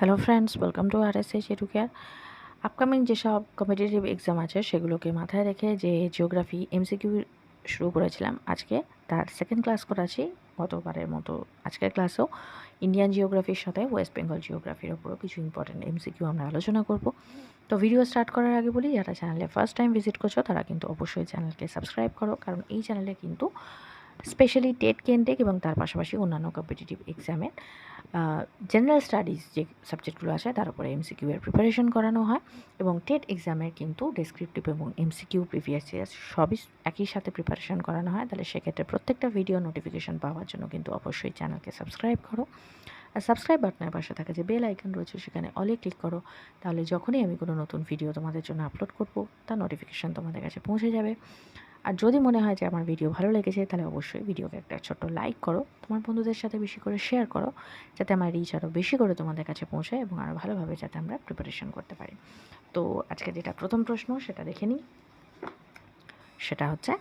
Hello friends welcome to R S H educare upcoming যেসব competitive exam আছে, সেগুলোকে মাথায় রেখে যে জিওগ্রাফি এমসিকিউ শুরু করেছিলাম আজকে, তার সেকেন্ড ক্লাস করাচ্ছি। গতবারের মতো আজকের ক্লাসেও ইন্ডিয়ান জিওগ্রাফির সাথে ওয়েস্ট বেঙ্গল জিওগ্রাফির ওপরও কিছু ইম্পর্টেন্ট এমসিকিউ আমরা আলোচনা করব। তো ভিডিও স্টার্ট করার আগে বলি, যারা চ্যানেলে ফার্স্ট টাইম ভিজিট করছ, তারা কিন্তু অবশ্যই চ্যানেলকে সাবস্ক্রাইব করো, কারণ এই চ্যানেলে কিন্তু স্পেশালি টেট কেন্টেক এবং তার পাশাপাশি অন্যান্য কম্পিটিটিভ এক্সামের জেনারেল স্টাডিজ যে সাবজেক্টগুলো আছে, তার উপরে এমসিকিউ এর প্রিপারেশন করানো হয় এবং টেট এক্সামের কিন্তু ডেসক্রিপটিভ এবং এমসিকিউ প্রিভিয়াস ইয়ার্স সবই একই সাথে প্রিপারেশন করানো হয়। তাহলে সেক্ষেত্রে প্রত্যেকটা ভিডিও নোটিফিকেশন পাওয়ার জন্য কিন্তু অবশ্যই চ্যানেলকে সাবস্ক্রাইব করো। আর সাবস্ক্রাইব বাটনের পাশে থাকে যে বেল আইকন রয়েছে, সেখানে অলে ক্লিক করো। তাহলে যখনই আমি কোনো নতুন ভিডিও তোমাদের জন্য আপলোড করব, তার নোটিফিকেশান তোমাদের কাছে পৌঁছে যাবে। আর যদি মনে হয় যে আমার ভিডিও ভালো লেগেছে, তাহলে অবশ্যই ভিডিওকে একটা ছোট্ট লাইক করো, তোমার বন্ধুদের সাথে বেশি করে শেয়ার করো, যাতে আমার রিচ আরও বেশি করে তোমাদের কাছে পৌঁছায় এবং আরও ভালোভাবে যাতে আমরা প্রিপারেশন করতে পারি। তো আজকে যেটা প্রথম প্রশ্ন, সেটা দেখে নিই। সেটা হচ্ছে,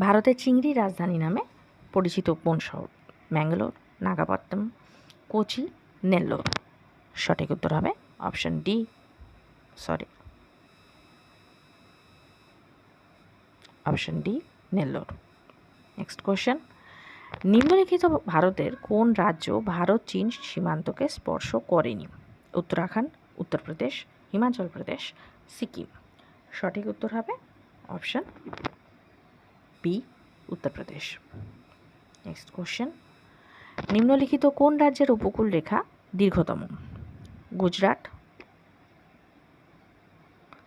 ভারতের চিংড়ি রাজধানী নামে পরিচিত কোন শহর? ম্যাঙ্গালোর নাগাপত্তম কোচি, নেল্লোর? সঠিক উত্তর হবে option D, sorry. Option D, Nellore. Next question নিম্নলিখিত ভারতের কোন রাজ্য ভারত, চীন সীমান্তকে স্পর্শ করেনি? উত্তরাখণ্ড, উত্তরপ্রদেশ, হিমাচল প্রদেশ, সিকিম। সঠিক উত্তর হবে option B Uttar Pradesh. Next question নিম্নলিখিত কোন রাজ্যের উপকূল রেখা দীর্ঘতম? গুজরাট,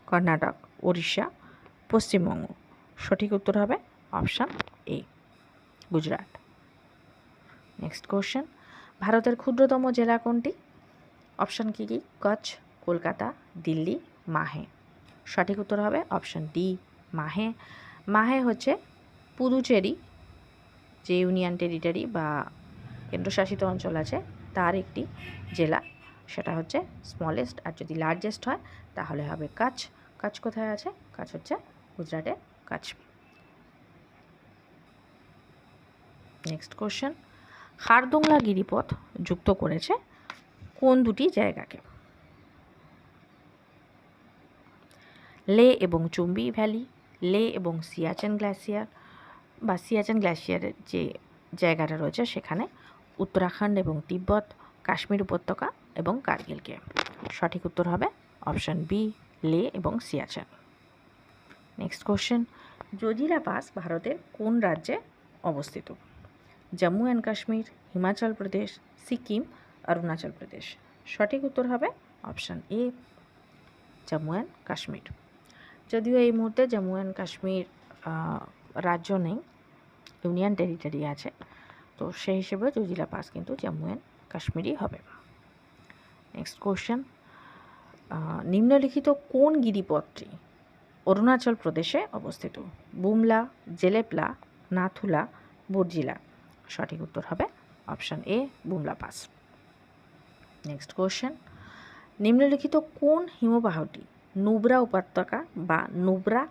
কর্ণাটক উড়িষ্যা পশ্চিমবঙ্গ। সঠিক উত্তর হবে option A, Gujarat. Next question ভারতের ক্ষুদ্রতম জেলা কোনটি? অপশান কী কী? কচ্ছ, কলকাতা, দিল্লি, মাহে। সঠিক উত্তর হবে অপশান ডি, মাহে। মাহে হচ্ছে পুদুচেরি, যে ইউনিয়ন টেরিটারি বা কেন্দ্রশাসিত অঞ্চল আছে, তার একটি জেলা। সেটা হচ্ছে স্মলেস্ট আর যদি লার্জেস্ট হয়, তাহলে হবে কাছ কাছ কোথায় আছে? কাছ হচ্ছে গুজরাটের কাছ নেক্সট কোশ্চেন হারদোংলা গিরিপথ যুক্ত করেছে কোন দুটি জায়গাকে? লে এবং চুম্বি ভ্যালি, লে এবং সিয়াচেন গ্লাসিয়ার বা সিয়াচেন গ্লাসিয়ারের যে জায়গাটা রয়েছে সেখানে উত্তরাখণ্ড এবং তিব্বত, কাশ্মীর উপত্যকা এবং কার্গিলকে। সঠিক উত্তর হবে অপশান বি, লে এবং Siachen. Next question Zojila pass ভারতের কোন রাজ্যে অবস্থিত? জম্মু অ্যান্ড কাশ্মীর হিমাচল প্রদেশ সিকিম অরুণাচল প্রদেশ সঠিক উত্তর হবে option A Jammu and Kashmir যদিও এই মুহূর্তে জম্মু অ্যান্ড কাশ্মীর রাজ্য নেই ইউনিয়ন টেরিটরি আছে, তো সেই হিসেবে জজিলা পাস কিন্তু জম্মু অ্যান্ড কাশ্মীরই হবে। নেক্সট কোশ্চেন নিম্নলিখিত কোন গিরিপথটি অরুণাচল প্রদেশে অবস্থিত। বুমলা, জেলেপলা, নাথুলা, বুর্জিলা। সঠিক উত্তর হবে option A, Bumla pass. Next question নিম্নলিখিত কোন হিমবাহটি নুবরা উপত্যকা বা নুবরা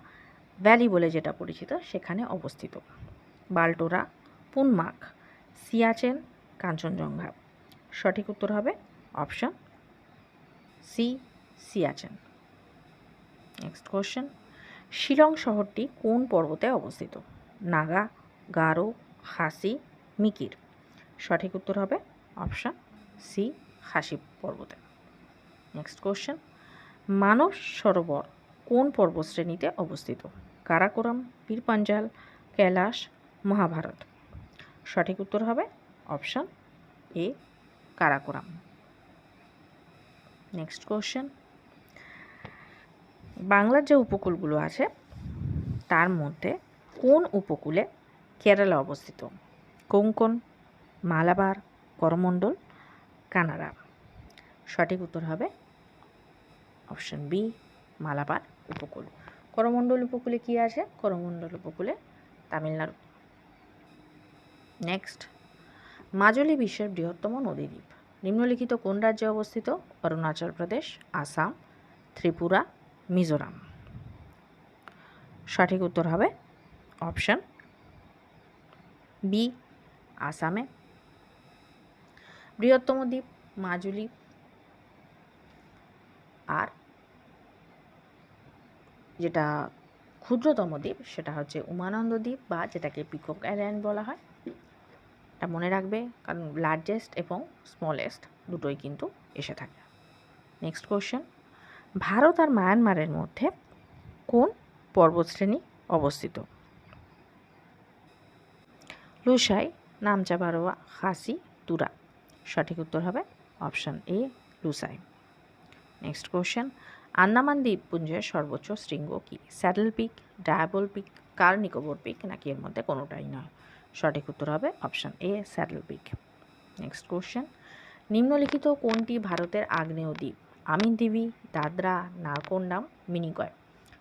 ভ্যালি বলে যেটা পরিচিত সেখানে অবস্থিত? বাল্টোরা, পুনমাক, সিয়াচেন, কাঞ্চনজঙ্ঘা। সঠিক উত্তর হবে option C, Siachen. Next question Shillong শহরটি কোন পর্বতে অবস্থিত? নাগা, গারো হাসি মিকির। সঠিক উত্তর হবে অপশান সি হাসি পর্বতে। নেক্সট কোশ্চেন মানব সরোবর কোন পর্বতশ্রেণীতে অবস্থিত? কারাকোরাম, পীরপাঞ্জাল, কৈলাস, মহাভারত। সঠিক উত্তর হবে option A, Karakoram. Next question বাংলার যে উপকূলগুলো আছে, তার মধ্যে কোন উপকূলে কেরালা অবস্থিত? কোঙ্কন, মালাবার করমণ্ডল কানাডা? সঠিক উত্তর হবে অপশন বি, মালাবার উপকূল। করমণ্ডল উপকূলে কি আছে? করমণ্ডল উপকূলে তামিলনাড়ু। নেক্সট মাজুলি বিশ্বের বৃহত্তম নদীদ্বীপ। নিম্নলিখিত কোন রাজ্যে অবস্থিত? অরুণাচল প্রদেশ, আসাম, ত্রিপুরা মিজোরাম। সঠিক উত্তর হবে অপশান বি, আসামে। বৃহত্তম দ্বীপ মাজুলি। আর যেটা ক্ষুদ্রতম দ্বীপ, সেটা হচ্ছে উমানন্দ দ্বীপ বা যেটাকে পিকক আইল্যান্ড বলা হয়। এটা মনে রাখবে, কারণ লার্জেস্ট এবং স্মলেস্ট দুটোই কিন্তু এসে থাকে। নেক্সট কোশ্চেন ভারত আর মায়ানমারের মধ্যে কোন পর্বতশ্রেণী অবস্থিত? লুসাই নামচা বারোয়া খাসি, তুরা। সঠিক উত্তর হবে option A Lushai next question Andaman দ্বীপপুঞ্জের সর্বোচ্চ শৃঙ্গ কি? Saddle peak Diavolo peak Car Nicobar peak, নাকি এর মধ্যে কোনোটাই নয়? সঠিক উত্তর হবে option A, saddle peak. Next question নিম্নলিখিত কোনটি ভারতের আগ্নেয় দ্বীপ? আমিন দেবী দাদরা নারকোন্ডাম মিনিকয়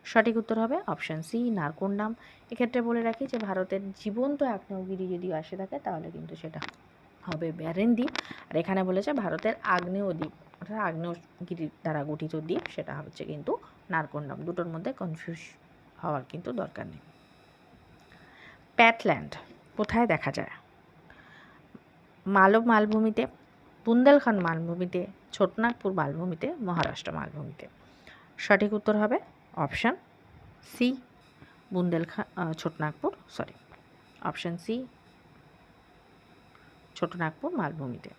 সঠিক উত্তর হবে অপশান সি নারকোন্ডাম এক্ষেত্রে বলে রাখি যে, ভারতের জীবন্ত আগ্নেয়গিরি যদি আসে থাকে, তাহলে কিন্তু সেটা হবে ব্যারেন দ্বীপ। আর এখানে বলেছে ভারতের আগ্নেয় দ্বীপ, অর্থাৎ আগ্নেয়গিরি দ্বারা গঠিত দ্বীপ, সেটা হচ্ছে কিন্তু নারকোন্ডাম দুটোর মধ্যে কনফিউজ হওয়ার কিন্তু দরকার নেই। প্যাটল্যান্ড কোথায় দেখা যায়? মালব মালভূমিতে বুন্দেলখান্ড মালভূমিতে, ছোটনাগপুর মালভূমিতে, মহারাষ্ট্র মালভূমিতে। সঠিক উত্তর হবে option C Bundelkhand Chotanagpur sorry option C, Chotanagpur মালভূমিতে।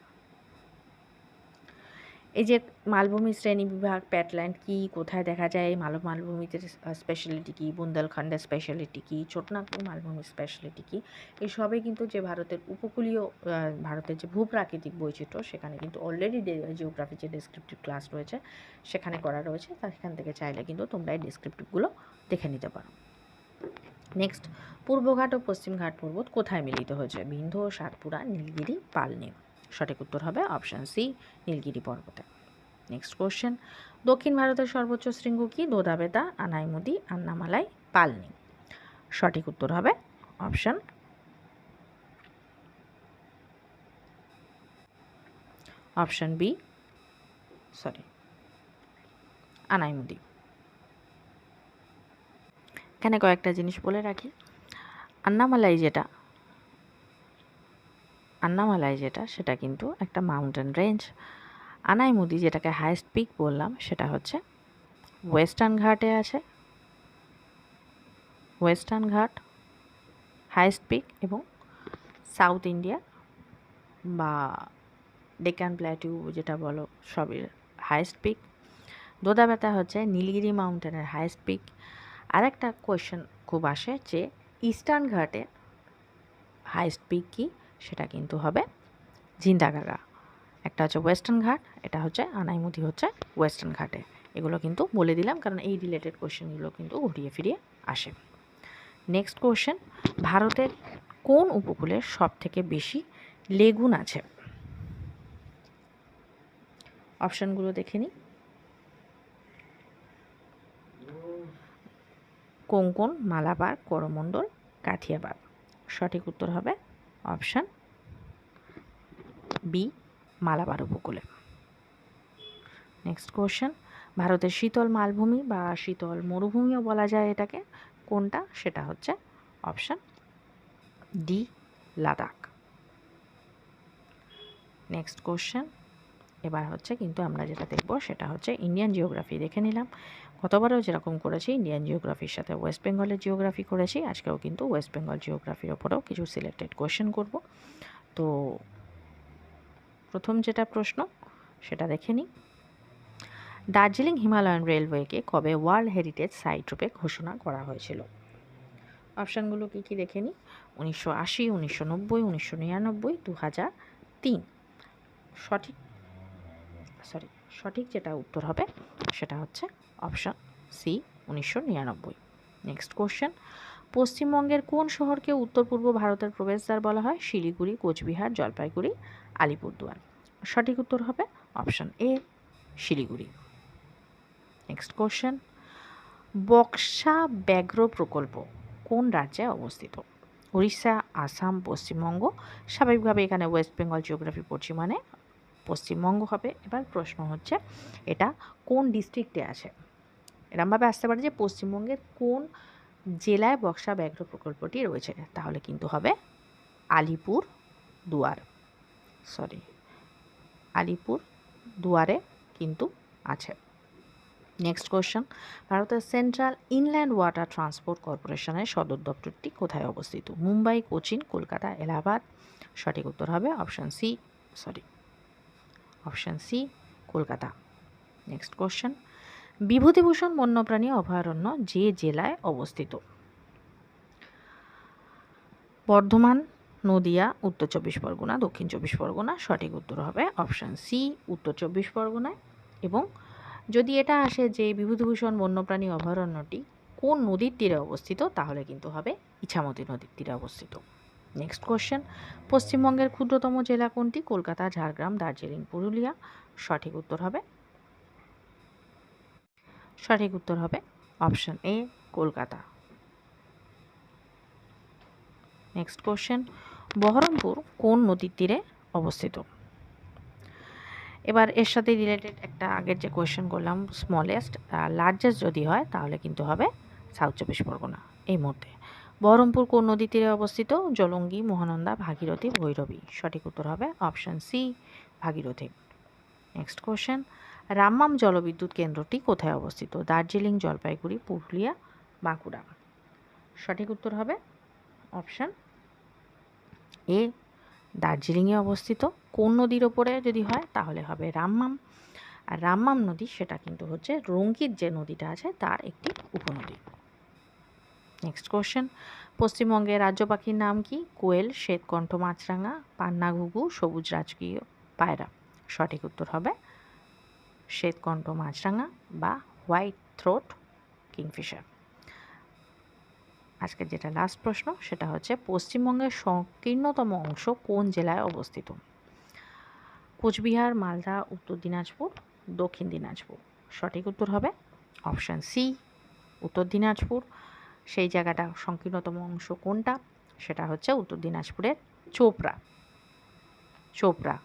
এই যে মালভূমি শ্রেণি বিভাগ, প্যাটল্যান্ড কি, কোথায় দেখা যায়? মালব মালভূমিতে স্পেশালিটি কী? বুন্দেলখণ্ডের স্পেশালিটি কী? ছোটনাগপুর মালভূমির স্পেশালিটি কী? এসবই কিন্তু যে ভারতের উপকূলীয় ভারতের যে ভূপ্রাকৃতিক বৈচিত্র্য, সেখানে কিন্তু অলরেডি জিওগ্রাফি যে ডেসক্রিপটিভ ক্লাস রয়েছে, সেখানে করা রয়েছে। তা সেখান থেকে চাইলে কিন্তু তোমরা এই ডেসক্রিপটিভগুলো দেখে নিতে পারো। নেক্সট পূর্বঘাট ও পশ্চিমঘাট পর্বত কোথায় মিলিত হয়েছে? বিন্ধ সাতপুরা, নীলগিরি পালনি সঠিক উত্তর হবে অপশান সি নীলগিরি পর্বতে। নেক্সট কোশ্চেন দক্ষিণ ভারতের সর্বোচ্চ শৃঙ্গ কি? দোদাবেদা আনাইমুদি, আন্নামালাই, পালনি। সঠিক উত্তর হবে option option B sorry Anaimudi. এখানে কয়েকটা জিনিস বলে রাখি। আন্নামালাই যেটা আন্নামালাই যেটা, সেটা কিন্তু একটা মাউন্টেন রেঞ্জ আনাইমুদি যেটাকে হাইস্ট পিক বললাম, সেটা হচ্ছে ওয়েস্টার্ন ঘাটে আছে। ওয়েস্টার্ন ঘাট হাইস্ট পিক এবং সাউথ ইন্ডিয়া বা ডেকান প্ল্যাটিউ যেটা বলো, সবই হাইস্ট পিক দোদাবেতা হচ্ছে নীলগিরি মাউন্টেনের হাইস্ট পিক আরেকটা কোয়েশ্চেন খুব আসে যে ইস্টার্ন ঘাটে হাইস্ট পিক কী? সেটা কিন্তু হবে জিন্দাগাগা। একটা হচ্ছে ওয়েস্টার্ন ঘাট, এটা হচ্ছে আনাইমুদি হচ্ছে ওয়েস্টার্ন ঘাটে। এগুলো কিন্তু বলে দিলাম কারণ এই রিলেটেড কোশ্চেনগুলো কিন্তু ঘুরিয়ে ফিরিয়ে আসে। নেক্সট কোশ্চেন ভারতের কোন উপকূলে সব থেকে বেশি লেগুন আছে? অপশানগুলো দেখে নিই। কোঙ্কন, মালাবার করমণ্ডল কাঠিয়াবাদ। সঠিক উত্তর হবে অপশান বি, মালাবার উপকূলে। নেক্সট কোশ্চেন ভারতের শীতল মালভূমি বা শীতল মরুভূমিও বলা যায় এটাকে। কোনটা? সেটা হচ্ছে option D, Ladakh. Next question এবার হচ্ছে কিন্তু আমরা যেটা দেখব সেটা হচ্ছে ইন্ডিয়ান জিওগ্রাফি দেখে নিলাম। গতবারও যেরকম করেছি ইন্ডিয়ান জিওগ্রাফির সাথে ওয়েস্ট বেঙ্গলের জিওগ্রাফি করেছি, আজকেও কিন্তু ওয়েস্ট বেঙ্গল জিওগ্রাফির ওপরেও কিছু সিলেক্টেড কোয়েশ্চেন করব। তো প্রথম যেটা প্রশ্ন, সেটা দেখে নিই। দার্জিলিং হিমালয়ান রেলওয়েকে কবে ওয়ার্ল্ড হেরিটেজ সাইট রূপে ঘোষণা করা হয়েছিল? অপশানগুলো কী কী দেখে নিই? উনিশশো আশি, উনিশশো নব্বই, উনিশশো নিরানব্বই দু হাজার তিন। সঠিক সরি, সঠিক যেটা উত্তর হবে সেটা হচ্ছে অপশান সি উনিশশো নিরানব্বই। নেক্সট কোশ্চেন পশ্চিমবঙ্গের কোন শহরকে উত্তর পূর্ব ভারতের প্রবেশদ্বার বলা হয়? শিলিগুড়ি, কোচবিহার, জলপাইগুড়ি, আলিপুরদুয়ার। সঠিক উত্তর হবে option A Siliguri. Next question Buxa ব্যাঘ্র প্রকল্প কোন রাজ্যে অবস্থিত? উড়িষ্যা, আসাম, পশ্চিমবঙ্গ। স্বাভাবিকভাবে এখানে ওয়েস্ট বেঙ্গল জিওগ্রাফি পড়ছি মানে পশ্চিমবঙ্গ হবে। এবার প্রশ্ন হচ্ছে, এটা কোন ডিস্ট্রিক্টে আছে? এরমভাবে আসতে পারে যে পশ্চিমবঙ্গের কোন জেলায় বক্সা ব্যাঘ্র প্রকল্পটি রয়েছে। তাহলে কিন্তু হবে আলিপুর দুয়ার। সরি আলিপুর দুয়ারে কিন্তু আছে। নেক্সট কোয়েশ্চেন ভারতের সেন্ট্রাল ইনল্যান্ড ওয়াটার ট্রান্সপোর্ট কর্পোরেশনের সদর দপ্তরটি কোথায় অবস্থিত? মুম্বাই, কোচিন, কলকাতা, এলাহাবাদ। সঠিক উত্তর হবে option C sorry option C, Kolkata. Next question Bibhutibhushan বন্যপ্রাণী অভয়ারণ্য যে জেলায় অবস্থিত? বর্ধমান, নদিয়া, উত্তর চব্বিশ পরগনা, দক্ষিণ চব্বিশ পরগনা, সঠিক উত্তর হবে অপশান সি, উত্তর চব্বিশ পরগনায়। এবং যদি এটা আসে যে বিভূতিভূষণ বন্যপ্রাণী অভয়ারণ্যটি কোন নদীর তীরে অবস্থিত, তাহলে কিন্তু হবে ইছামতি নদীর তীরে অবস্থিত। নেক্সট কোশ্চেন পশ্চিমবঙ্গের ক্ষুদ্রতম জেলা কোনটি? কলকাতা, ঝাড়গ্রাম, দার্জিলিং, পুরুলিয়া। সঠিক উত্তর হবে? সঠিক উত্তর হবে option A, Kolkata. Next question Baharampur কোন নদীর তীরে অবস্থিত? এবার এর সাথে রিলেটেড একটা আগের যে কোয়েশ্চেন করলাম স্মলেস্ট লার্জেস্ট যদি হয়, তাহলে কিন্তু হবে সাউথ চব্বিশ পরগনা, এই মুহূর্তে। বহরমপুর কোন নদী তীরে অবস্থিত? জলঙ্গি, মহানন্দা, ভাগীরথী, ভৈরবী। সঠিক উত্তর হবে option C, Bhagirathi. Next question Rammam জলবিদ্যুৎ কেন্দ্রটি কোথায় অবস্থিত? দার্জিলিং, জলপাইগুড়ি, পুরুলিয়া, বাঁকুড়া। সঠিক উত্তর হবে অপশান এ, দার্জিলিংয়ে অবস্থিত। কোন নদীর ওপরে যদি হয়, তাহলে হবে রামমাম। আর রামমাম নদী, সেটা কিন্তু হচ্ছে রঙ্গিত যে নদীটা আছে, তার একটি উপনদী। নেক্সট কোশ্চেন পশ্চিমবঙ্গের রাজ্য পাখির নাম কি? কোয়েল, শ্বেতকণ্ঠ মাছরাঙা পান্না ঘুঘু সবুজ রাজকীয় পায়রা। সঠিক উত্তর হবে শ্বেতকণ্ঠ মাছরাঙা বা হোয়াইট থ্রোট কিংফিশার। আজকের যেটা লাস্ট প্রশ্ন, সেটা হচ্ছে পশ্চিমবঙ্গের সংকীর্ণতম অংশ কোন জেলায় অবস্থিত? কোচবিহার, মালদা, উত্তর দিনাজপুর, দক্ষিণ দিনাজপুর। সঠিক উত্তর হবে অপশান সি, উত্তর দিনাজপুর। সেই জায়গাটা সংকীর্ণতম অংশ কোনটা? সেটা হচ্ছে উত্তর দিনাজপুরের চোপড়া। চোপড়া।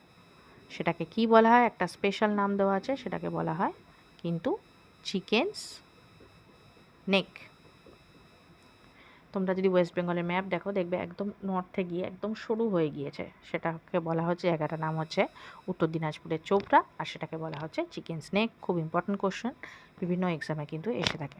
সেটাকে কি বলা হয়? একটা স্পেশাল নাম দেওয়া আছে, সেটাকে বলা হয় কিন্তু চিকেনস নেক। তোমরা যদি ওয়েস্ট বেঙ্গলের ম্যাপ দেখো, দেখবে একদম নর্থে গিয়ে একদম সরু হয়ে গিয়েছে। সেটাকে বলা হচ্ছে, জায়গাটার নাম হচ্ছে উত্তর দিনাজপুরের চোপড়া, আর সেটাকে বলা হচ্ছে চিকেন স্নেক খুব ইম্পর্টেন্ট কোশ্চেন বিভিন্ন এক্সামে কিন্তু এসে থাকে।